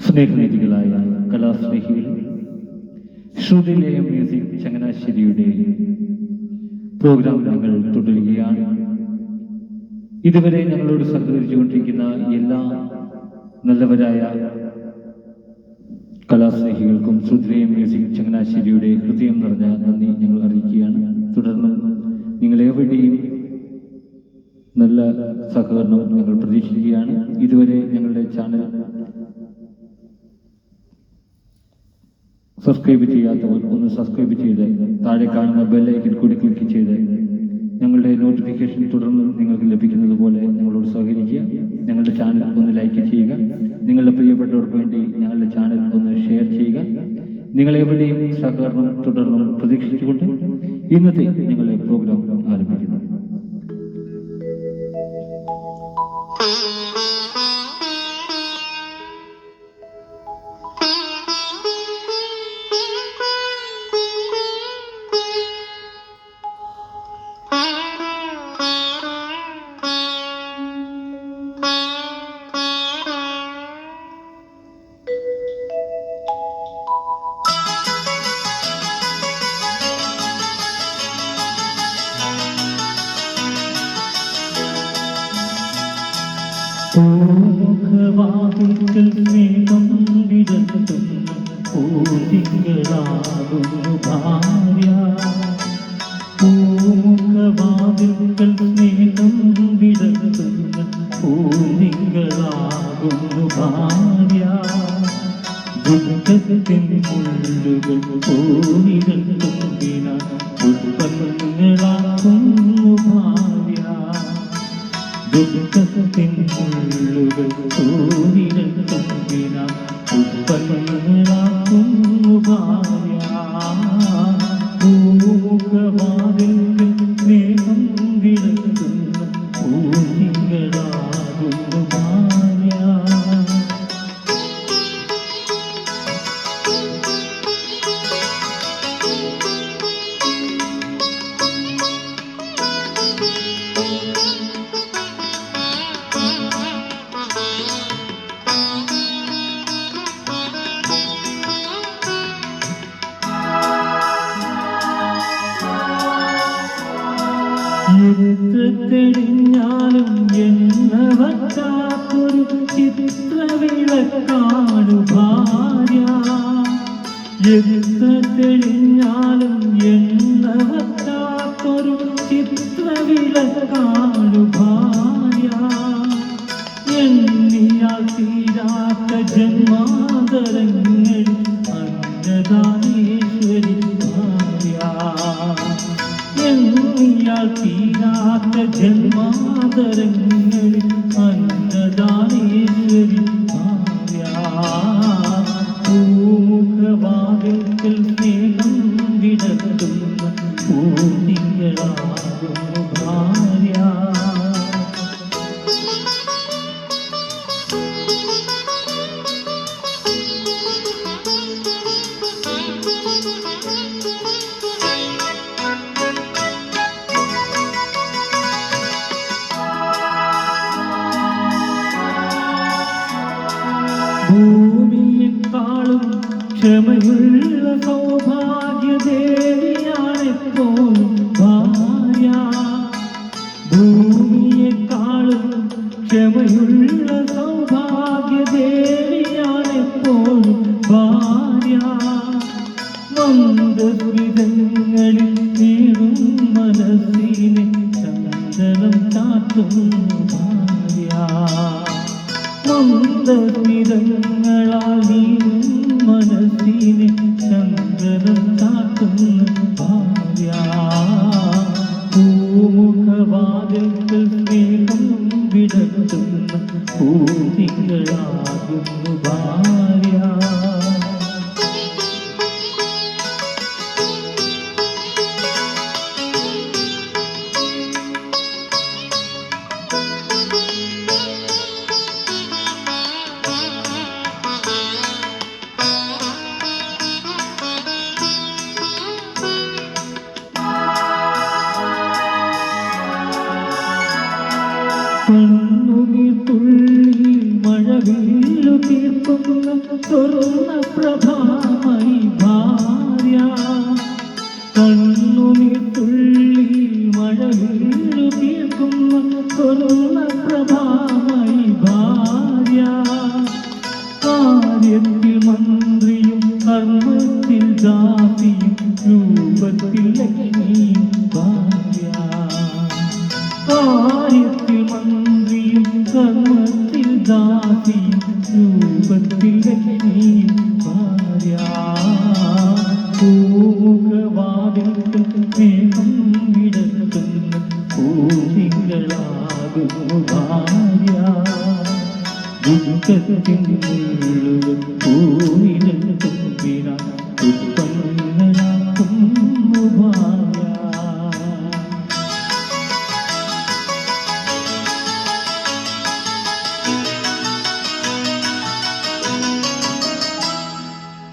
സ്നേഹനിധികളായ കലാസ്നേഹികൾ ശ്രുതിലേയ music ചങ്ങനാശ്ശേരിയുടെ programme ഞങ്ങൾ തുടരുകയാണ്. ഇതുവരെ ഞങ്ങളോട് സഹകരിച്ചുകൊണ്ടിരിക്കുന്ന എല്ലാ നല്ലവരായ കലാസ്നേഹികൾക്കും ശ്രുതിലേയ മ്യൂസിക് ചങ്ങനാശ്ശേരിയുടെ ഹൃദയം നിറഞ്ഞ നന്ദി ഞങ്ങൾ അറിയിക്കുകയാണ്. തുടർന്ന് നിങ്ങളെവിടെയും നല്ല സഹകരണം ഞങ്ങൾ പ്രതീക്ഷിക്കുകയാണ്. ഇതുവരെ ഞങ്ങളുടെ ചാനൽ സബ്സ്ക്രൈബ് ചെയ്യാത്തവർ ഒന്ന് സബ്സ്ക്രൈബ് ചെയ്ത്. താഴെ കാണുന്ന ബെല്ലൈക്കൻ കൂടി ക്ലിക്ക് ചെയ്ത്. ഞങ്ങളുടെ നോട്ടിഫിക്കേഷൻ തുടർന്ന് നിങ്ങൾക്ക് ലഭിക്കുന്നത് പോലെ ഞങ്ങളോട് സഹകരിക്കുക. ഞങ്ങളുടെ ചാനൽ ഒന്ന് ലൈക്ക് ചെയ്യുക. നിങ്ങളുടെ പ്രിയപ്പെട്ടവർക്ക് വേണ്ടി ഞങ്ങളുടെ ചാനൽ ഒന്ന് ഷെയർ ചെയ്യുക. നിങ്ങളെവിടെയും സഹകരണം തുടർന്നും പ്രതീക്ഷിച്ചുകൊണ്ട് ഇന്നത്തെ ഞങ്ങളുടെ പ്രോഗ്രാം ആരംഭിക്കുന്നു. പൂമുഖവാതിൽക്കൽ വിടർത്തുന്ന പൂതികളാകുന്നു ഭാര്യ ദുഃഖത്തിൻ മുള്ളുകൾ എത്ര തെളിഞ്ഞാലും എന്ന വറ്റാത്തൊരു ചിത്രവിളക്കാണു ഭാര്യ. എത്ര തെളിഞ്ഞാലും ജന്മാന്തരങ്ങളിൽ ക്ഷമയുള്ള സൗഭാഗ്യദേവിയാണെപ്പോഴും ഭാര്യ. ഭൂമിയെക്കാളും ക്ഷമയുള്ള സൗഭാഗ്യദേവിയാണെപ്പോഴും ഭാര്യ. മന്ദസ്മിതങ്ങളിൽ നേടും മനസ്സിനെ ചന്ദനം ചാത്തുന്നു ഭാര്യ. മന്ദസ്മിതങ്ങളാൽ നീയും മനസ്സിനെ ചന്ദ്രനം ചാട്ടുന്ന ഭാര്യ. പൂമുഖവാതിൽക്കൽ സ്നേഹം വിടർത്തുന്ന പൂതികളാകുന്നു ഭാര്യ. കണ്ണുനീർ തുള്ളി മഴവില്ലു തീർക്കും തീർക്കുന്ന സ്വർണ പ്രഭാമയി ഭാര്യ. കണ്ണുനീർ തുള്ളി മഴ വീഴു തീർക്കുന്ന സ്വർണ പ്രഭാമയി ഭാര്യ. കാര്യത്തിൽ മന്ത്രിയും കർമ്മത്തിൽ ജാതിയും രൂപത്തിൽ ലക്ഷ്മിയും ദാസിയും രൂപത്തിൽ പൂമുഖവാതിൽക്കൽ സ്നേഹം വിടക്കുന്ന പൂതികളാകുന്നു ഭാര്യ ദുഃഖത്തിൻ മുഴുവൻ പൂവിലും തുമ്പിന